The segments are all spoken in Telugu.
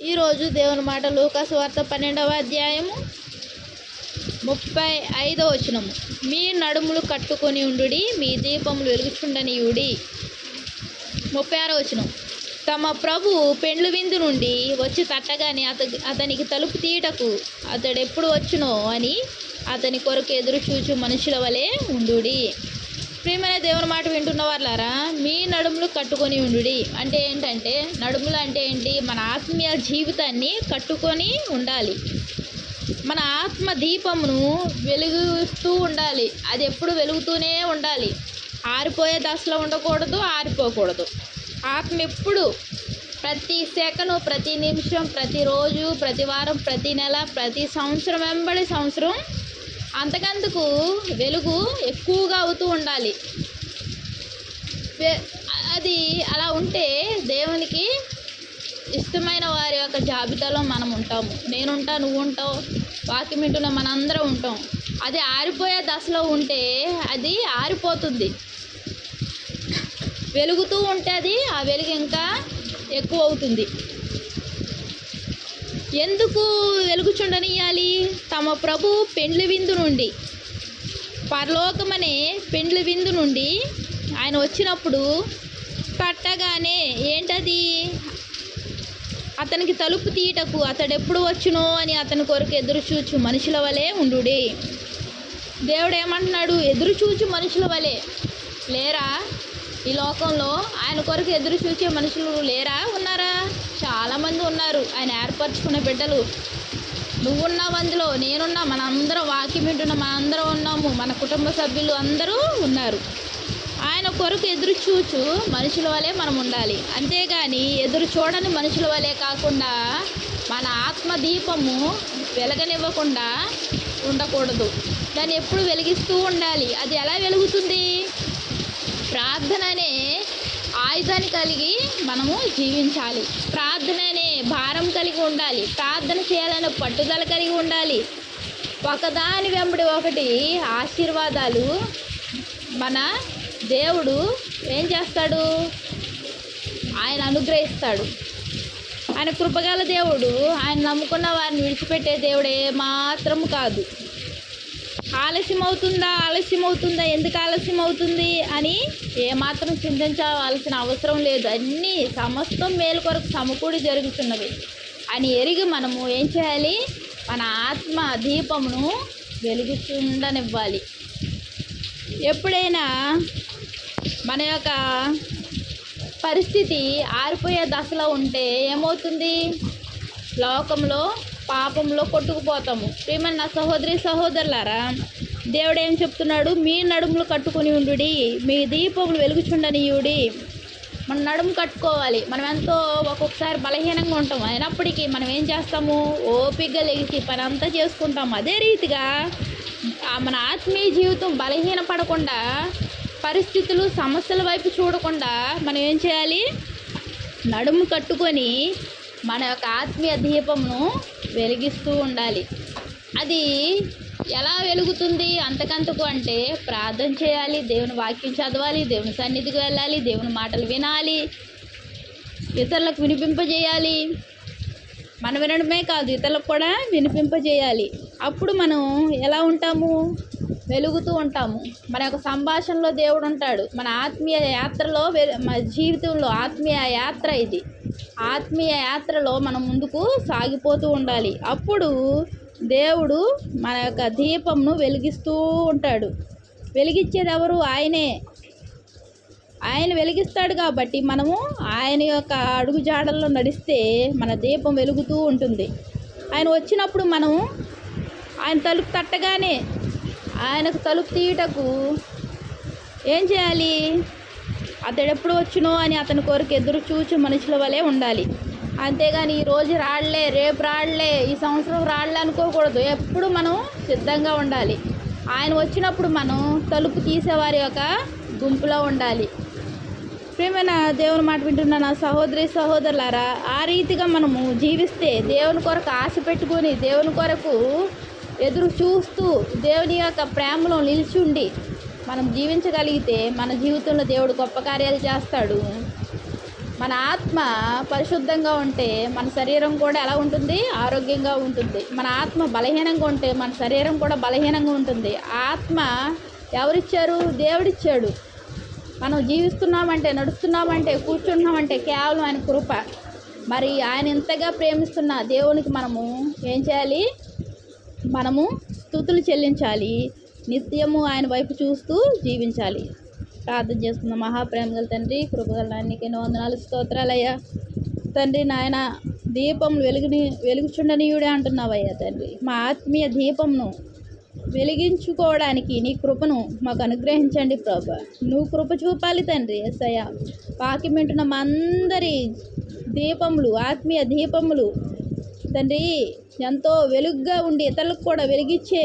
ఈరోజు దేవుని మాట లూకాసు వార్త పన్నెండవ అధ్యాయము ముప్పై ఐదవ వచనము. మీ నడుములు కట్టుకొని ఉండుడి మీ దీపములు వెలుగుచుండనియుడి ముప్పై ఆరో వచనం. తమ ప్రభు పెండ్లు విందు నుండి వచ్చి తట్టగానే అత అతనికి తలుపు తీయటకు అతడెప్పుడు వచ్చునో అని అతని కొరకు ఎదురు చూచు మనుషుల వలె ఉండుడి. ప్రియమైన దేవుని మాట వింటున్న వాళ్ళారా మీ నడుములు కట్టుకొని ఉండుడి. అంటే ఏంటంటే నడుములు అంటే ఏంటి? మన ఆత్మీయ జీవితాన్ని కట్టుకొని ఉండాలి. మన ఆత్మ దీపమును వెలుగుస్తూ ఉండాలి. అది ఎప్పుడు వెలుగుతూనే ఉండాలి. ఆరిపోయే దశలో ఉండకూడదు ఆరిపోకూడదు. ఆత్మ ఎప్పుడు ప్రతి సెకను ప్రతి నిమిషం ప్రతిరోజు ప్రతి వారం ప్రతి నెల ప్రతి సంవత్సరం వెంబడి సంవత్సరం అంతకందుకు వెలుగు ఎక్కువగా అవుతూ ఉండాలి. అది అలా ఉంటే దేవునికి ఇష్టమైన వారి యొక్క జాబితాలో మనం ఉంటాము. నేనుంటా నువ్వు ఉంటావు వాక్యం మనందరం ఉంటాం. అది ఆరిపోయే దశలో ఉంటే అది ఆరిపోతుంది. వెలుగుతూ ఉంటే అది ఆ వెలుగు ఇంకా ఎక్కువ అవుతుంది. ఎందుకు వెలుగుచుండనియాలి తమ ప్రభు పెండ్లి విందు నుండి. పరలోకమనే పెండ్లి విందు నుండి ఆయన వచ్చినప్పుడు పట్టగానే ఏంటది? అతనికి తలుపు తీయటకు అతడెప్పుడు వచ్చునో అని అతని కొరకు ఎదురు చూచు మనుషుల వలె ఉండుడి. దేవుడు ఏమంటున్నాడు ఎదురు చూచు మనుషుల వలె. లేరా? ఈ లోకంలో ఆయన కొరకు ఎదురు చూచే మనుషులు లేరా? ఉన్నారా? చాలామంది ఉన్నారు. ఆయన ఏర్పరచుకున్న బిడ్డలు. నువ్వున్నావు అందులో నేనున్నా మన అందరం వాక్యం వింటున్న మన అందరం ఉన్నాము. మన కుటుంబ సభ్యులు అందరూ ఉన్నారు. ఆయన కొరకు ఎదురు చూచు మనుషుల వలె మనం ఉండాలి. అంతేగాని ఎదురు చూడని మనుషుల వలె కాకుండా మన ఆత్మ దీపము వెలగనివ్వకుండా ఉండకూడదు. దాన్ని ఎప్పుడు వెలిగిస్తూ ఉండాలి. అది ఎలా వెలుగుతుంది? ప్రార్థన అనే ఆయుధాన్ని కలిగి మనము జీవించాలి. ప్రార్థన అనే భారం కలిగి ఉండాలి. ప్రార్థన చేయాలనే పట్టుదల కలిగి ఉండాలి. ఒకదాని వెంబడి ఒకటి ఆశీర్వాదాలు మన దేవుడు ఏం చేస్తాడు? ఆయన అనుగ్రహిస్తాడు. ఆయన కృపగల దేవుడు. ఆయన నమ్ముకున్న వారిని విడిచిపెట్టే దేవుడు మాత్రము కాదు. ఆలస్యం అవుతుందా ఆలస్యం అవుతుందా ఎందుకు ఆలస్యం అవుతుంది అని ఏమాత్రం చింతించవలసిన అవసరం లేదు. అన్నీ సమస్తం మేలు కొరకు సమకూడి జరుగుతున్నవి. అని ఎరిగి మనము ఏం చేయాలి? మన ఆత్మ దీపమును వెలుగుతుండనివ్వాలి. ఎప్పుడైనా మన యొక్క పరిస్థితి ఆరిపోయే దశలో ఉంటే ఏమవుతుంది? లోకంలో పాపంలో కొట్టుకుపోతాము. ప్రియమైన నా సహోదరి సహోదరులారా దేవుడు ఏం చెప్తున్నాడు? మీ నడుములు కట్టుకుని ఉండుడి మీ దీపములు వెలుగుచుండనియుడి మన నడుము కట్టుకోవాలి. మనం ఎంతో ఒక్కొక్కసారి బలహీనంగా ఉంటాం అయినప్పటికీ మనం ఏం చేస్తాము? ఓపికగా లెగిసి పని అంతా చేసుకుంటాం అదే రీతిగా మన ఆత్మీయ జీవితం బలహీన పడకుండా పరిస్థితులు సమస్యల వైపు చూడకుండా మనం ఏం చేయాలి? నడుము కట్టుకొని మన యొక్క ఆత్మీయ దీపమును వెలిగిస్తూ ఉండాలి. అది ఎలా వెలుగుతుంది? అంతకంతకు అంటే ప్రార్థన చేయాలి దేవుని వాక్యం చదవాలి దేవుని సన్నిధికి వెళ్ళాలి దేవుని మాటలు వినాలి ఇతరులకు వినిపింపజేయాలి. మనం వినడమే కాదు ఇతరులకు కూడా వినిపింపజేయాలి. అప్పుడు మనం ఎలా ఉంటాము? వెలుగుతూ ఉంటాము. మన యొక్క సంభాషణలో దేవుడు ఉంటాడు. మన ఆత్మీయ యాత్రలో వె- మన జీవితంలో ఆత్మీయ యాత్ర ఇది. ఆత్మీయ యాత్రలో మనం ముందుకు సాగిపోతూ ఉండాలి. అప్పుడు దేవుడు మన యొక్క దీపంను వెలిగిస్తూ ఉంటాడు. వెలిగించేది ఎవరు ఆయనే. ఆయన వెలిగిస్తాడు కాబట్టి మనము ఆయన యొక్క అడుగుజాడల్లో నడిస్తే మన దీపం వెలుగుతూ ఉంటుంది. ఆయన వచ్చినప్పుడు మనం ఆయన తలుపు తట్టగానే ఆయనకు తలుపు తీయటకు ఏం చేయాలి? అతడు ఎప్పుడు వచ్చునో అని అతని కొరకు ఎదురు చూచి మనుషుల వలె ఉండాలి. అంతేగాని ఈ రోజు రాడలే రేపు రాడలే ఈ సంవత్సరం రాడలే అనుకోకూడదు. ఎప్పుడు మనం సిద్ధంగా ఉండాలి. ఆయన వచ్చినప్పుడు మనం తలుపు తీసేవారి యొక్క గుంపులో ఉండాలి. ప్రేమైన దేవుని మాట వింటున్న నా సహోదరి సహోదరులారా ఆ రీతిగా మనము జీవిస్తే దేవుని కొరకు ఆశ పెట్టుకొని దేవుని కొరకు ఎదురు చూస్తూ దేవుని యొక్క ప్రేమలో నిలిచుండి మనం జీవించగలిగితే మన జీవితంలో దేవుడు గొప్ప కార్యాలు చేస్తాడు. మన ఆత్మ పరిశుద్ధంగా ఉంటే మన శరీరం కూడా ఎలా ఉంటుంది? ఆరోగ్యంగా ఉంటుంది. మన ఆత్మ బలహీనంగా ఉంటే మన శరీరం కూడా బలహీనంగా ఉంటుంది. ఆత్మ ఎవరిచ్చారు? దేవుడిచ్చాడు. మనం జీవిస్తున్నామంటే నడుస్తున్నామంటే కూర్చున్నామంటే కేవలం ఆయన కృప. మరి ఆయన ఇంతగా ప్రేమిస్తున్న దేవునికి మనము ఏం చేయాలి? మనము స్థుతులు చెల్లించాలి. నిత్యము ఆయన వైపు చూస్తూ జీవించాలి. ప్రార్థన చేస్తున్న మహాప్రేమగల తండ్రి కృపగల నీకు ఎన్నో వందనాలు స్తోత్రాలయ్యా. తండ్రి నాయన దీపం వెలుగుని వెలుగుచుండనీయుడే అంటున్నావయ్యా తండ్రి. మా ఆత్మీయ దీపంను వెలిగించుకోవడానికి నీ కృపను మాకు అనుగ్రహించండి ప్రభా. నువ్వు కృప చూపాలి తండ్రి ఎస్ఐయా పాకి వింటున్న మా అందరి దీపములు ఆత్మీయ దీపములు తండ్రి ఎంతో వెలుగ్గా ఉండి ఇతరులకు కూడా వెలిగించే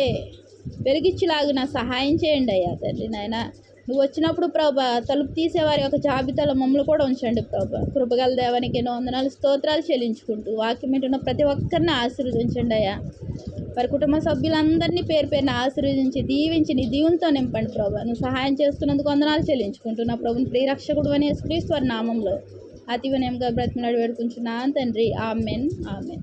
వెలిగించేలాగిన సహాయం చేయండి అయ్యా తండ్రి నాయన. నువ్వు వచ్చినప్పుడు ప్రభా తలుపు తీసేవారి యొక్క జాబితాలో మమ్మల్ని కూడా ఉంచండి ప్రభా. కృపగల దేవానికి ఎన్నో వందనాలు స్తోత్రాలు చెల్లించుకుంటూ వాక్యం వింటున్న ప్రతి ఒక్కరిని ఆశీర్వదించండి అయ్యా. వారి కుటుంబ సభ్యులందరినీ పేరు పేరున ఆశీర్వదించి దీవించి నీ దీవునితో నింపండి ప్రభా. నువ్వు సహాయం చేస్తున్నందుకు వందనాలు చెల్లించుకుంటున్నా ప్రభుని ప్రియరక్షకుడు అనే క్రీస్తు వారి నామంలో. అతి వినయంగా బ్రతిమలాడు వేడుకుంటున్నాను తండ్రి. ఆమెన్. ఆమెన్.